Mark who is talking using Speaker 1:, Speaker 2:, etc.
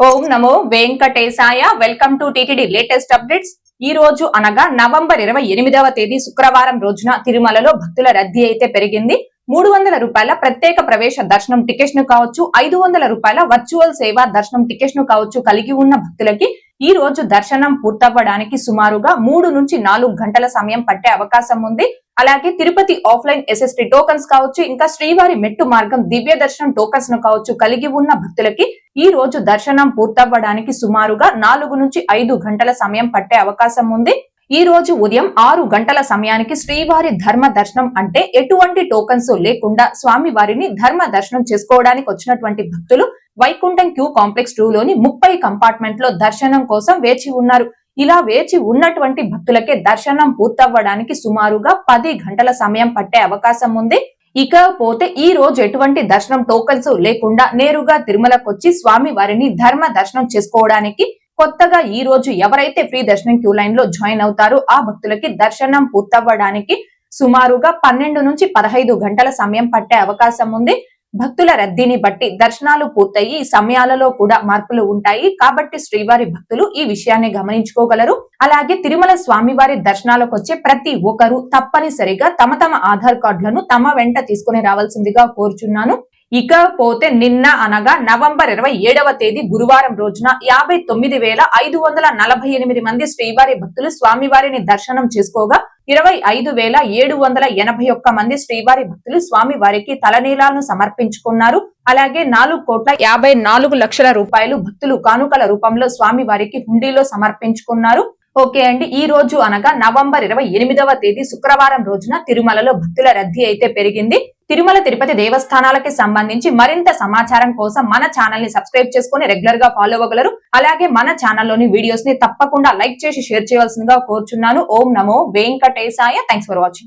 Speaker 1: ఓం నమో వెంకటేశాయ. Welcome to TTD latest updates ఈ రోజు అనగా నవంబర్ ఇరవై ఎనిమిదవ తేదీ శుక్రవారం రోజున తిరుమలలో భక్తుల రద్దీ అయితే పెరిగింది. మూడు వందల రూపాయల ప్రత్యేక ప్రవేశ దర్శనం టికెట్ను కావచ్చు ఐదు వందల రూపాయల వర్చువల్ సేవా దర్శనం టికెట్ను కావచ్చు కలిగి ఉన్న భక్తులకి ఈ రోజు దర్శనం పూర్తవ్వడానికి సుమారుగా మూడు నుంచి నాలుగు గంటల సమయం పట్టే అవకాశం ఉంది. అలాగే తిరుపతి ఆఫ్లైన్ ఎస్ఎస్టీ టోకన్స్ కావచ్చు ఇంకా శ్రీవారి మెట్టు మార్గం దివ్య దర్శనం టోకన్స్ను కావచ్చు కలిగి ఉన్న భక్తులకి ఈ రోజు దర్శనం పూర్తవ్వడానికి సుమారుగా నాలుగు నుంచి ఐదు గంటల సమయం పట్టే అవకాశం ఉంది. ఈ రోజు ఉదయం ఆరు గంటల సమయానికి శ్రీవారి ధర్మ దర్శనం అంటే ఎటువంటి టోకన్స్ లేకుండా స్వామి వారిని ధర్మ దర్శనం చేసుకోవడానికి వచ్చినటువంటి భక్తులు వైకుంఠం క్యూ కాంప్లెక్స్ టూ లోని ముప్పై కంపార్ట్మెంట్లో దర్శనం కోసం వేచి ఉన్నారు. ఇలా వేచి ఉన్నటువంటి భక్తులకే దర్శనం పూర్తవ్వడానికి సుమారుగా పది గంటల సమయం పట్టే అవకాశం ఉంది. ఇకపోతే ఈ రోజు ఎటువంటి దర్శనం టోకన్స్ లేకుండా నేరుగా తిరుమలకు వచ్చి స్వామి వారిని ధర్మ దర్శనం చేసుకోవడానికి కొత్తగా ఈ రోజు ఎవరైతే ఫ్రీ దర్శనం క్యూ లైన్లో జాయిన్ అవుతారో ఆ భక్తులకి దర్శనం పూర్తవ్వడానికి సుమారుగా పన్నెండు నుంచి పదహైదు గంటల సమయం పట్టే అవకాశం ఉంది. భక్తుల రద్దీని బట్టి దర్శనాలు పూర్తయి సమయాలలో కూడా మార్పులు ఉంటాయి. కాబట్టి శ్రీవారి భక్తులు ఈ విషయాన్ని గమనించుకోగలరు. అలాగే తిరుమల స్వామివారి దర్శనాలకు వచ్చే ప్రతి ఒక్కరూ తప్పనిసరిగా తమ తమ ఆధార్ కార్డులను తమ వెంట తీసుకుని రావాల్సిందిగా కోరుచున్నాను. ఇకపోతే నిన్న అనగా నవంబర్ ఇరవై ఏడవ తేదీ గురువారం రోజున యాభై తొమ్మిది వేల ఐదు వందల నలభై ఎనిమిది మంది శ్రీవారి భక్తులు స్వామివారిని దర్శనం చేసుకోగా ఇరవై ఐదు వేల ఏడు వందల ఎనభై ఒక్క మంది శ్రీవారి భక్తులు స్వామి వారికి తలనీలాలను సమర్పించుకున్నారు. అలాగే నాలుగు కోట్ల యాభై నాలుగు లక్షల రూపాయలు భక్తులు కానుకల రూపంలో స్వామి వారికి హుండీలో సమర్పించుకున్నారు. ఓకే అండి ఈ రోజు అనగా నవంబర్ ఇరవై ఎనిమిదవ తేదీ శుక్రవారం రోజున తిరుమలలో భక్తుల రద్దీ అయితే పెరిగింది. తిరుమల తిరుపతి దేవస్థానాలకి సంబంధించి మరింత సమాచారం కోసం మన ఛానల్ని సబ్స్క్రైబ్ చేసుకుని రెగ్యులర్గా ఫాలో అవ్వగలరు. అలాగే మన ఛానల్లోని వీడియోస్ని తప్పకుండా లైక్ చేసి షేర్ చేయవలసిందిగా కోరుచున్నాను. ఓం నమో వెంకటేశాయ. Thanks for watching